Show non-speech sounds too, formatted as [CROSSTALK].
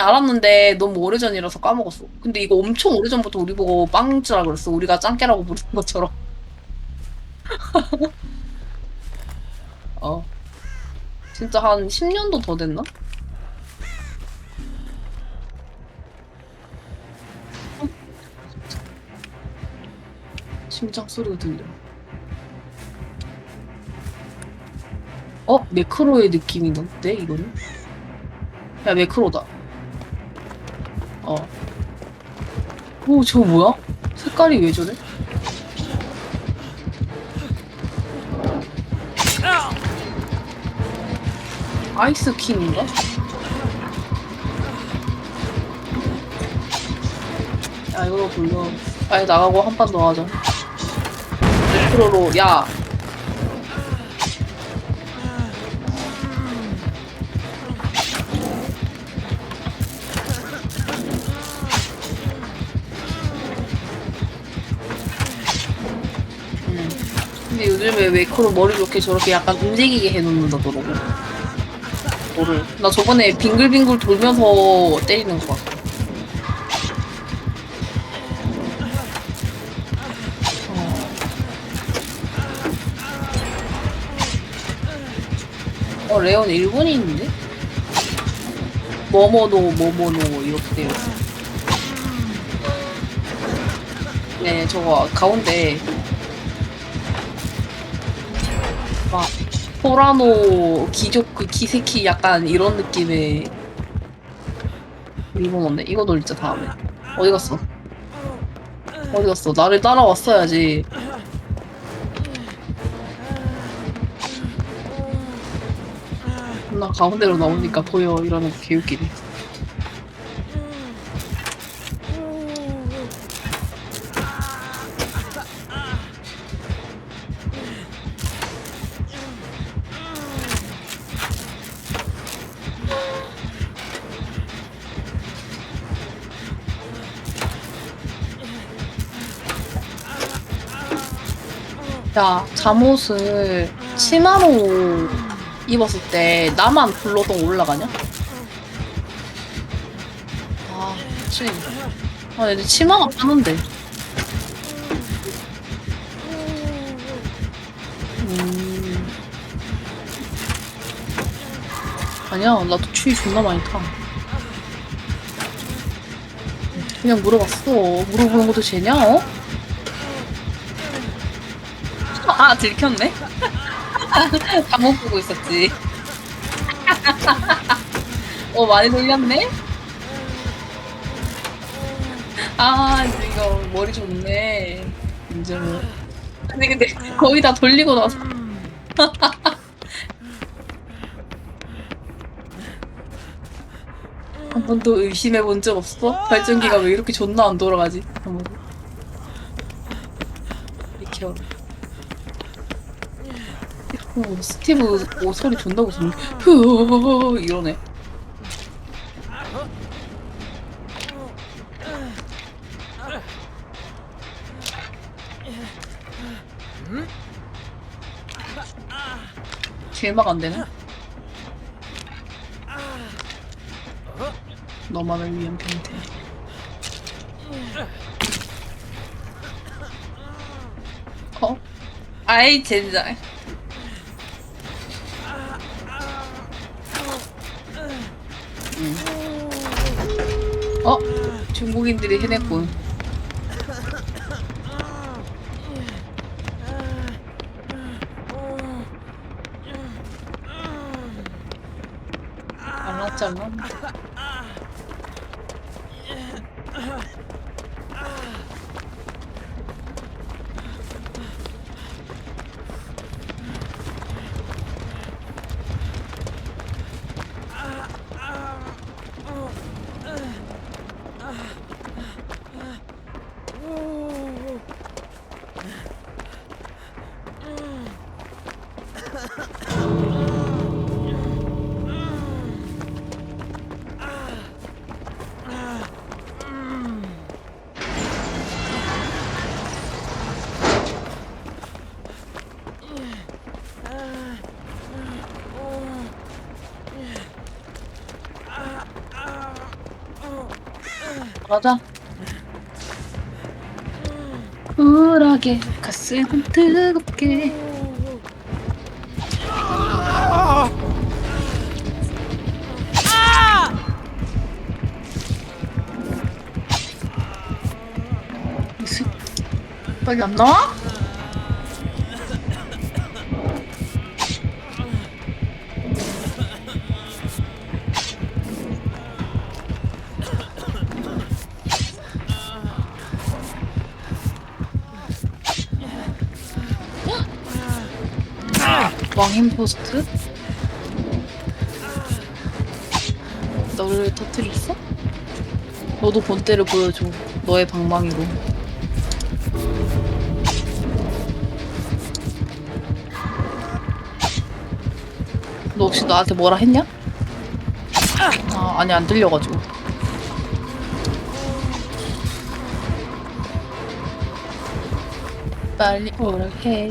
알았는데 너무 오래전이라서 까먹었어. 근데 이거 엄청 오래전부터 우리 보고 빵주라 그랬어. 우리가 짱깨라고 부르는 것처럼. [LAUGHS] 어. 진짜 한 10년도 더 됐나? [LAUGHS] 심장 소리가 들려. 어? 매크로의 느낌이 난데 이거는? 야 매크로다. 어. 오 저거 뭐야? 색깔이 왜 저래? 아이스 킹인가? 야 이거 불러. 빨리 나가고 한 판 더 하자. 매크로로 야 요즘에 메이크로 머리 좋게 저렇게 약간 움직이게 해놓는다더라고. 뭐를. 나 저번에 빙글빙글 돌면서 때리는 거 같아. 어. 어, 레온 일본인인데? 뭐뭐노, 뭐뭐노, 이렇게 되어 있어. 네, 저거 가운데 막 포라노 그 기세키 약간 이런 느낌의 일본 언네 이거 놀자 다음에 어디 갔어? 어디 갔어? 나를 따라왔어야지. 나 가운데로 나오니까 보여 이러는 거 개웃기네. 야, 잠옷을 치마로 입었을 때 나만 불러도 올라가냐? 아, 미친. 아, 얘들 치마가 파는데. 음. 아니야, 나도 추위 존나 많이 타. 그냥 물어봤어. 물어보는 것도 죄냐, 어? 아, 들켰네? [LAUGHS] 잘못 보고 있었지. [LAUGHS] 어, 많이 돌렸네? 아, 이거 머리 좋네. 인정해. 근데, 근데, 거의 다 돌리고 나서. [LAUGHS] 한 번도 의심해 본 적 없어? 발전기가 왜 이렇게 존나 안 돌아가지? 한 번. 이렇게. 어, 스티브 오, 소리 존나 무섭네. 흐 이러네. 길막 안 되네. 너만을 위한 변태. 어? 아이 젠장. 어? 중국인들이 해냈군. 알았잖아. 맞아. 우울하게 가슴은 뜨겁게. 빨리 안 나와? 왕힘 포스트? 너를 터뜨렸어? 너도 본때를 보여줘. 너의 방망이로. 너 혹시 나한테 뭐라 했냐? 아, 아니, 안 들려가지고. 빨리 오라 해.